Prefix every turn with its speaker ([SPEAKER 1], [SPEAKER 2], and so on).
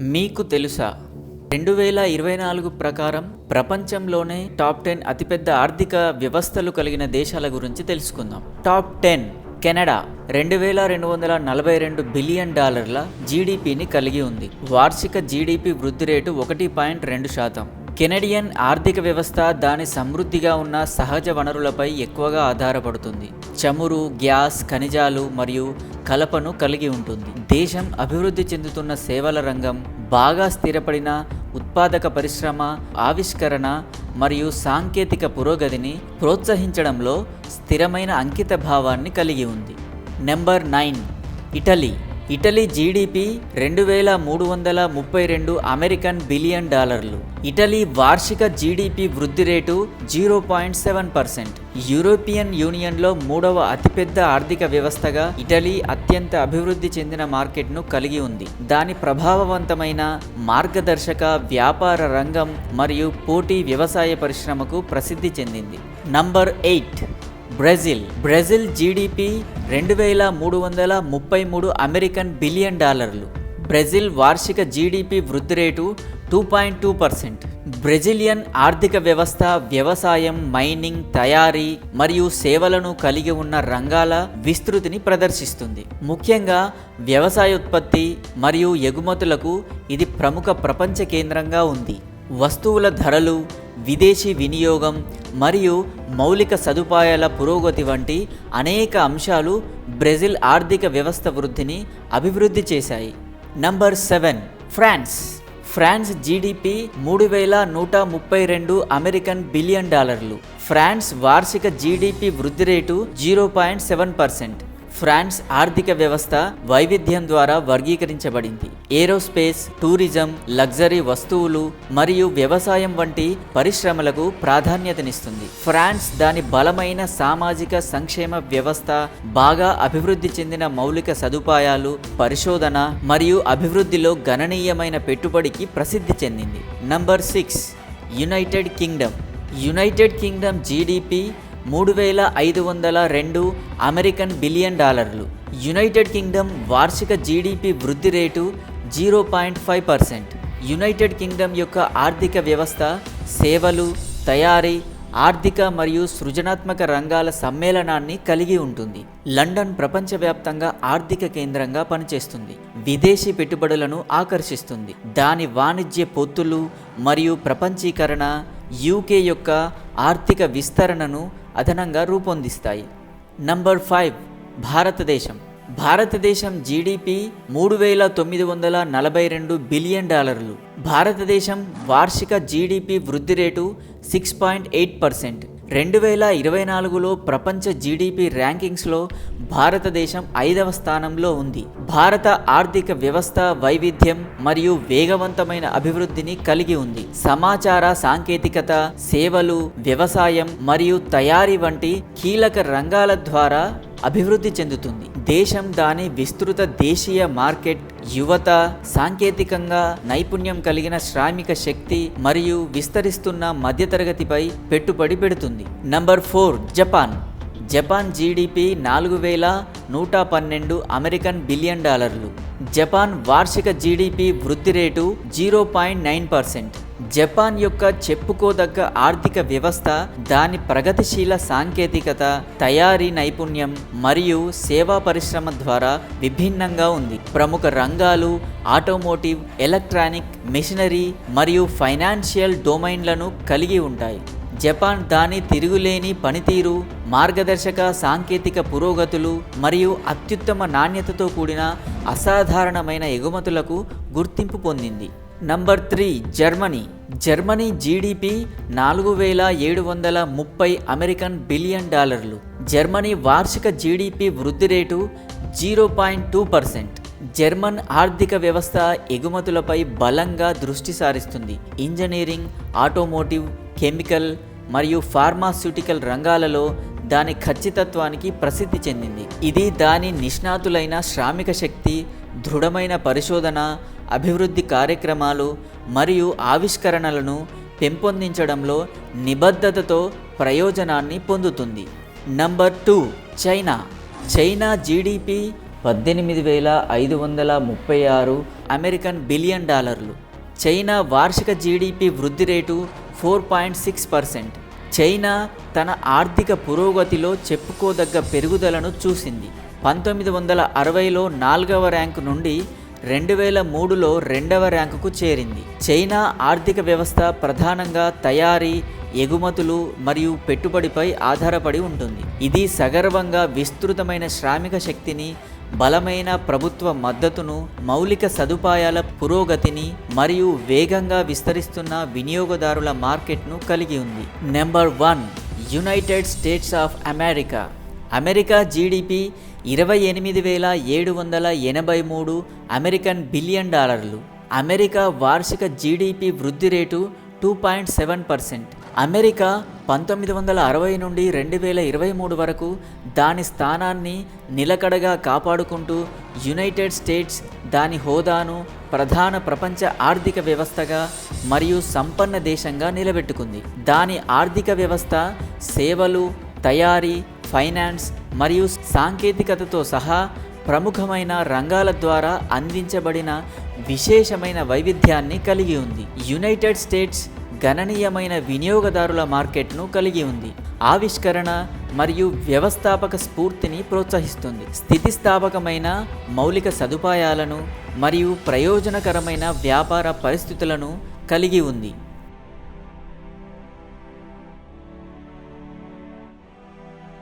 [SPEAKER 1] మీకు తెలుసా? రెండు వేల ఇరవై నాలుగు ప్రకారం ప్రపంచంలోనే టాప్ టెన్ అతిపెద్ద ఆర్థిక వ్యవస్థలు కలిగిన దేశాల గురించి తెలుసుకుందాం. టాప్ టెన్ కెనడా రెండు వేల రెండు వందల నలభై రెండు బిలియన్ డాలర్ల జీడిపిని కలిగి ఉంది. వార్షిక జీడిపి వృద్ధి రేటు ఒకటి పాయింట్ రెండు శాతం. కెనడియన్ ఆర్థిక వ్యవస్థ దాని సమృద్ధిగా ఉన్న సహజ వనరులపై ఎక్కువగా ఆధారపడుతుంది. చమురు గ్యాస్ ఖనిజాలు మరియు కలపను కలిగి ఉంటుంది. దేశం అభివృద్ధి చెందుతున్న సేవల రంగం బాగా స్థిరపడిన ఉత్పాదక పరిశ్రమ ఆవిష్కరణ మరియు సాంకేతిక పురోగతిని ప్రోత్సహించడంలో స్థిరమైన అంకిత భావాన్ని కలిగి ఉంది. Number nine Italy. Italy GDP రెండు వేల మూడు వందల ముప్పై రెండు అమెరికన్ బిలియన్ డాలర్లు. ఇటలీ వార్షిక జీడిపి వృద్ధి rate zero point seven percent. European యూనియన్లో మూడవ అతిపెద్ద ఆర్థిక వ్యవస్థగా ఇటలీ అత్యంత అభివృద్ధి చెందిన మార్కెట్ను కలిగి ఉంది. దాని ప్రభావవంతమైన మార్గదర్శక వ్యాపార రంగం మరియు పోటీ వ్యవసాయ పరిశ్రమకు ప్రసిద్ధి చెందింది. Number eight Brazil. Brazil GDP రెండు వేల మూడు వందల ముప్పై మూడు అమెరికన్ బిలియన్ డాలర్లు. బ్రెజిల్ వార్షిక జీడిపి వృద్ధి rate two point two percent. Brazilian ఆర్థిక వ్యవస్థ వ్యవసాయం మైనింగ్ తయారీ మరియు సేవలను కలిగి ఉన్న రంగాల విస్తృతిని ప్రదర్శిస్తుంది. ముఖ్యంగా వ్యవసాయోత్పత్తి మరియు ఎగుమతులకు ఇది ప్రముఖ ప్రపంచ కేంద్రంగా ఉంది. వస్తువుల ధరలు విదేశీ వినియోగం మరియు మౌలిక సదుపాయాల పురోగతి వంటి అనేక అంశాలు బ్రెజిల్ ఆర్థిక వ్యవస్థ వృద్ధిని అభివృద్ధి చేశాయి. Number seven France. France GDP మూడు వేల నూట ముప్పై రెండు అమెరికన్ బిలియన్ డాలర్లు. ఫ్రాన్స్ వార్షిక జీడిపి వృద్ధి rate zero point seven percent. France ఆర్థిక వ్యవస్థ వైవిధ్యం ద్వారా వర్గీకరించబడింది. ఏరోస్పేస్ టూరిజం లగ్జరీ వస్తువులు మరియు వ్యవసాయం వంటి పరిశ్రమలకు ప్రాధాన్యతనిస్తుంది. ఫ్రాన్స్ దాని బలమైన సామాజిక సంక్షేమ వ్యవస్థ బాగా అభివృద్ధి చెందిన మౌలిక సదుపాయాలు పరిశోధన మరియు అభివృద్ధిలో గణనీయమైన పెట్టుబడికి ప్రసిద్ధి చెందింది. Number six United Kingdom. United Kingdom GDP మూడు వేల ఐదు వందల రెండు అమెరికన్ బిలియన్ డాలర్లు. యునైటెడ్ కింగ్డమ్ వార్షిక జీడిపి వృద్ధి rate zero point five percent. United Kingdom యొక్క ఆర్థిక వ్యవస్థ సేవలు తయారీ ఆర్థిక మరియు సృజనాత్మక రంగాల సమ్మేళనాన్ని కలిగి ఉంటుంది. లండన్ ప్రపంచవ్యాప్తంగా ఆర్థిక కేంద్రంగా పనిచేస్తుంది. విదేశీ పెట్టుబడులను ఆకర్షిస్తుంది. దాని వాణిజ్య పొత్తులు మరియు ప్రపంచీకరణ యూకే యొక్క ఆర్థిక విస్తరణను అదనంగా రూపొందిస్తాయి. నంబర్ ఫైవ్ భారతదేశం. భారతదేశం జీడిపి మూడు వేల తొమ్మిది వందల నలభై రెండు బిలియన్ డాలర్లు. భారతదేశం వార్షిక జీడిపి వృద్ధి rate six point eight percent. రెండు వేల ఇరవై నాలుగులో ప్రపంచ జీడిపి ర్యాంకింగ్స్లో భారతదేశం ఐదవ స్థానంలో ఉంది. భారత ఆర్థిక వ్యవస్థ వైవిధ్యం మరియు వేగవంతమైన అభివృద్ధిని కలిగి ఉంది. సమాచార సాంకేతికత సేవలు వ్యవసాయం మరియు తయారీ వంటి కీలక రంగాల ద్వారా అభివృద్ధి చెందుతుంది. దేశం దాని విస్తృత దేశీయ మార్కెట్ యువత సాంకేతికంగా నైపుణ్యం కలిగిన శ్రామిక శక్తి మరియు విస్తరిస్తున్న మధ్యతరగతిపై పెట్టుబడి పెడుతుంది. Number four Japan. Japan GDP నాలుగు వేల నూట పన్నెండు అమెరికన్ బిలియన్ డాలర్లు. జపాన్ వార్షిక జీడిపి వృద్ధి rate zero point nine percent. Japan యొక్క చెప్పుకోదగ్గ ఆర్థిక వ్యవస్థ దాని ప్రగతిశీల సాంకేతికత తయారీ నైపుణ్యం మరియు సేవా పరిశ్రమ ద్వారా విభిన్నంగా ఉంది. ప్రముఖ రంగాలు ఆటోమోటివ్ ఎలక్ట్రానిక్ మెషినరీ మరియు ఫైనాన్షియల్ డొమైన్లను కలిగి ఉంటాయి. జపాన్ దాని తిరుగులేని పనితీరు మార్గదర్శక సాంకేతిక పురోగతులు మరియు అత్యుత్తమ నాణ్యతతో కూడిన అసాధారణమైన ఎగుమతులకు గుర్తింపు పొందింది. Number three Germany Germany GDP నాలుగు వేల ఏడు వందల ముప్పై అమెరికన్ బిలియన్ డాలర్లు జర్మనీ వార్షిక జీడిపి వృద్ధి rate zero point two percent. German ఆర్థిక వ్యవస్థ ఎగుమతులపై బలంగా దృష్టి సారిస్తుంది. ఇంజనీరింగ్ ఆటోమోటివ్ కెమికల్ మరియు ఫార్మాస్యూటికల్ రంగాలలో దాని ఖచ్చితత్వానికి ప్రసిద్ధి చెందింది. ఇది దాని నిష్ణాతులైన శ్రామిక శక్తి దృఢమైన పరిశోధన అభివృద్ధి కార్యక్రమాలు మరియు ఆవిష్కరణలను పెంపొందించడంలో నిబద్ధతతో ప్రయోజనాన్ని పొందుతుంది. Number two China. China GDP పద్దెనిమిది వేల ఐదు వందల ముప్పై ఆరు అమెరికన్ బిలియన్ డాలర్లు. చైనా వార్షిక జీడిపి వృద్ధి rate four point six percent. China తన ఆర్థిక పురోగతిలో చెప్పుకోదగ్గ పెరుగుదలను చూసింది. పంతొమ్మిది వందల అరవైలో నాలుగవ ర్యాంకు నుండి రెండు వేల మూడులో రెండవ ర్యాంకుకు చేరింది. చైనా ఆర్థిక వ్యవస్థ ప్రధానంగా తయారీ ఎగుమతులు మరియు పెట్టుబడిపై ఆధారపడి ఉంటుంది. ఇది సగర్వంగా విస్తృతమైన శ్రామిక శక్తిని బలమైన ప్రభుత్వ మద్దతును మౌలిక సదుపాయాల పురోగతిని మరియు వేగంగా విస్తరిస్తున్న వినియోగదారుల మార్కెట్ను కలిగి ఉంది. Number one United States of America. America GDP ఇరవై ఎనిమిది వేల ఏడు వందల ఎనభై మూడు అమెరికన్ బిలియన్ డాలర్లు. అమెరికా వార్షిక జీడిపి వృద్ధి rate two point seven percent. America పంతొమ్మిది వందల అరవై నుండి రెండు వేల ఇరవై మూడు వరకు దాని స్థానాన్ని నిలకడగా కాపాడుకుంటూ యునైటెడ్ స్టేట్స్ దాని హోదాను ప్రధాన ప్రపంచ ఆర్థిక వ్యవస్థగా మరియు సంపన్న దేశంగా నిలబెట్టుకుంది. దాని ఆర్థిక వ్యవస్థ సేవలు తయారీ ఫైనాన్స్ మరియు సాంకేతికతతో సహా ప్రముఖమైన రంగాల ద్వారా అందించబడిన విశేషమైన వైవిధ్యాన్ని కలిగి ఉంది. యునైటెడ్ స్టేట్స్ గణనీయమైన వినియోగదారుల మార్కెట్ను కలిగి ఉంది. ఆవిష్కరణ మరియు వ్యవస్థాపక స్ఫూర్తిని ప్రోత్సహిస్తుంది. స్థితిస్థాపకమైన మౌలిక సదుపాయాలను మరియు ప్రయోజనకరమైన వ్యాపార పరిస్థితులను కలిగి ఉంది.